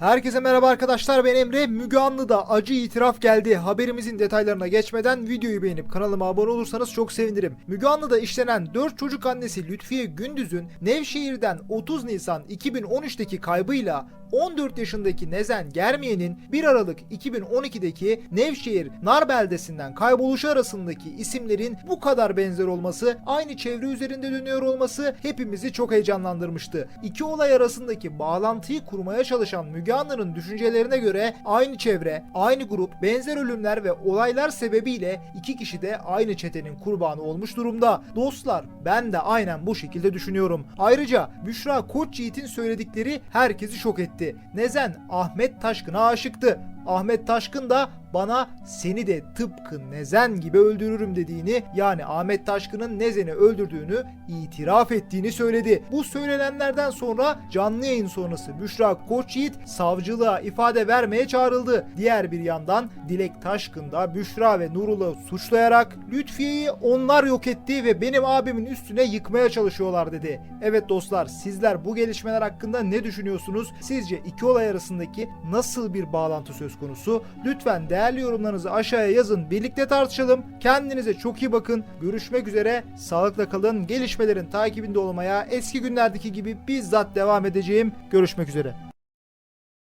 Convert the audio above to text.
Herkese merhaba arkadaşlar ben Emre. Müge Anlı'da acı itiraf geldi. Haberimizin detaylarına geçmeden videoyu beğenip kanalıma abone olursanız çok sevinirim. Müge Anlı'da işlenen 4 çocuk annesi Lütfiye Gündüz'ün Nevşehir'den 30 Nisan 2013'teki kaybıyla 14 yaşındaki Nezen Germiye'nin 1 Aralık 2012'deki Nevşehir Nar beldesinden kayboluşu arasındaki isimlerin bu kadar benzer olması, aynı çevre üzerinde dönüyor olması hepimizi çok heyecanlandırmıştı. İki olay arasındaki bağlantıyı kurmaya çalışan Müge Anlı'nın düşüncelerine göre aynı çevre, aynı grup, benzer ölümler ve olaylar sebebiyle iki kişi de aynı çetenin kurbanı olmuş durumda. Dostlar ben de aynen bu şekilde düşünüyorum. Ayrıca Büşra Koçyiğit'in söyledikleri herkesi şok etti. Nezen Ahmet Taşkın'a aşıktı. Ahmet Taşkın da bana seni de tıpkı Nezen gibi öldürürüm dediğini yani Ahmet Taşkın'ın Nezen'i öldürdüğünü itiraf ettiğini söyledi. Bu söylenenlerden sonra canlı yayın sonrası Büşra Koçyiğit savcılığa ifade vermeye çağrıldı. Diğer bir yandan Dilek Taşkın da Büşra ve Nurullah'ı suçlayarak Lütfiye'yi onlar yok etti ve benim abimin üstüne yıkmaya çalışıyorlar dedi. Evet dostlar sizler bu gelişmeler hakkında ne düşünüyorsunuz? Sizce iki olay arasındaki nasıl bir bağlantı söz konusu? Lütfen değerli yorumlarınızı aşağıya yazın. Birlikte tartışalım. Kendinize çok iyi bakın. Görüşmek üzere. Sağlıkla kalın. Gelişmelerin takibinde olmaya eski günlerdeki gibi bizzat devam edeceğim. Görüşmek üzere.